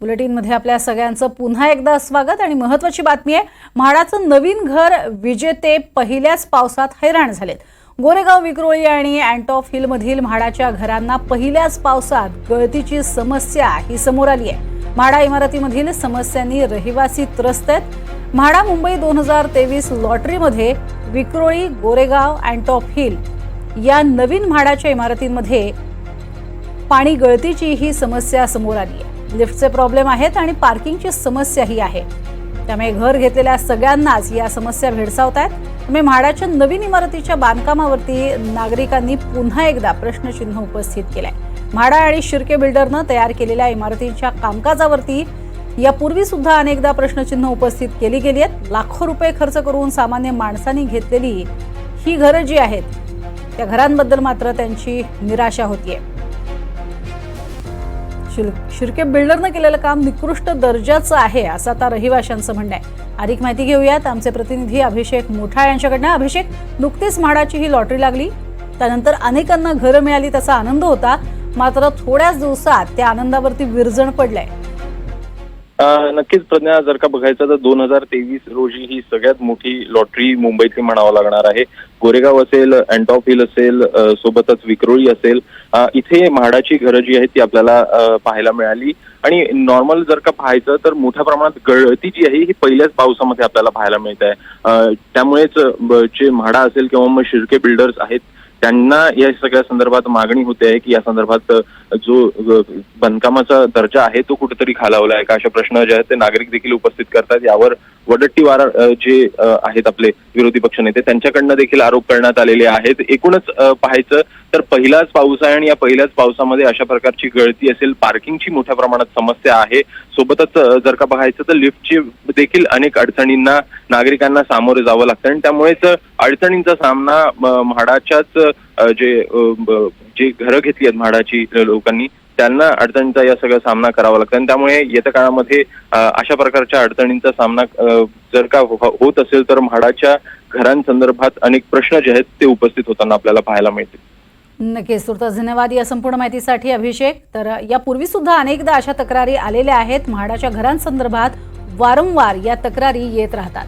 बुलेटिनमध्ये आपल्या सगळ्यांचं पुन्हा एकदा स्वागत आणि महत्वाची बातमी आहे म्हाडाचं नवीन घर विजेते पहिल्याच पावसात हैराण झालेत. गोरेगाव विक्रोळी आणि अँटॉफ हिलमधील म्हाडाच्या घरांना पहिल्याच पावसात गळतीची समस्या ही समोर आली आहे. म्हाडा इमारतीमधील समस्यांनी रहिवासी त्रस्त आहेत. म्हाडा मुंबई दोन हजार तेवीस लॉटरीमध्ये विक्रोळी गोरेगाव अँटॉफ हिल या नवीन म्हाडाच्या इमारतींमध्ये पाणी गळतीची ही समस्या समोर आली आहे. लिफ्टचे प्रॉब्लेम आहेत आणि पार्किंगची समस्याही आहे. त्यामुळे घर घेतलेल्या सगळ्यांनाच या समस्या भेडसावत आहेत त्यामुळे म्हाडाच्या नवीन इमारतीच्या बांधकामावरती नागरिकांनी पुन्हा एकदा प्रश्नचिन्ह उपस्थित केलंय. म्हाडा आणि शिर्के बिल्डरनं तयार केलेल्या इमारतींच्या कामकाजावरती यापूर्वी सुद्धा अनेकदा प्रश्नचिन्ह उपस्थित केली गेली आहेत. लाखो रुपये खर्च करून सामान्य माणसांनी घेतलेली ही घरं जी आहेत त्या घरांबद्दल मात्र त्यांची निराशा होतीये. शिल- शिर्के बिल्डरनं केलेलं काम निकृष्ट दर्जाचं आहे असं आता रहिवाशांचं म्हणणं आहे. अधिक माहिती घेऊयात. आमचे प्रतिनिधी अभिषेक मोठा यांच्याकडनं. अभिषेक नुकतीच म्हाडाची ही लॉटरी लागली. त्यानंतर अनेकांना घरं मिळाली त्याचा आनंद होता. मात्र थोड्याच दिवसात त्या आनंदावरती विरजण पडलंय. नक्कीच प्रज्ञा जर का बघायचं तर दोन हजार तेवीस रोजी ही सगळ्यात मोठी लॉटरी मुंबईतली म्हणावं लागणार आहे. गोरेगाव असेल अँटॉप हिल असेल सोबतच विक्रोळी असेल इथे म्हाडाची घरं जी आहेत ती आपल्याला पाहायला मिळाली. आणि नॉर्मल जर का पाहायचं तर मोठ्या प्रमाणात गळती जी आहे ही पहिल्याच पावसामध्ये आपल्याला पाहायला मिळत. आहे त्यामुळेच जे म्हाडा असेल किंवा मग शिर्के बिल्डर्स आहेत त्यांना या सगळ्या संदर्भात मागणी होते आहे की या संदर्भात जो बांधकामाचा दर्जा आहे तो कुठेतरी खालावला आहे का? अशा प्रश्न जे आहेत ते नागरिक देखील उपस्थित करतात. यावर वडट्टीवार जे आहेत आपले विरोधी पक्षनेते त्यांच्याकडनं देखील आरोप करण्यात आलेले आहेत. एकूणच पाहायचं तर पहिलाच पाऊस आहे आणि या पहिल्याच पावसामध्ये अशा प्रकारची गळती असेल पार्किंगची मोठ्या प्रमाणात समस्या आहे. सोबतच जर का पाहायचं तर लिफ्टची देखील अनेक अडचणींना नागरिकांना सामोरे जावं लागतं आणि त्यामुळेच अडचणींचा सामना म्हाडाच्याच जे जे घरं घेतली आहेत म्हाडाची लोकांनी त्यांना अडचणींचा या सगळा सामना करावा लागतो. आणि त्यामुळे येत्या काळामध्ये अशा प्रकारच्या अडचणींचा सामना जर का हो, होत असेल तर म्हाडाच्या घरांसंदर्भात अनेक प्रश्न जे आहेत ते उपस्थित होताना आपल्याला पाहायला मिळतील. नक्कीच तुर्तास धन्यवाद या संपूर्ण माहितीसाठी अभिषेक. तर यापूर्वी सुद्धा अनेकदा अशा तक्रारी आलेल्या आहेत. म्हाडाच्या घरांसंदर्भात वारंवार या तक्रारी येत राहतात.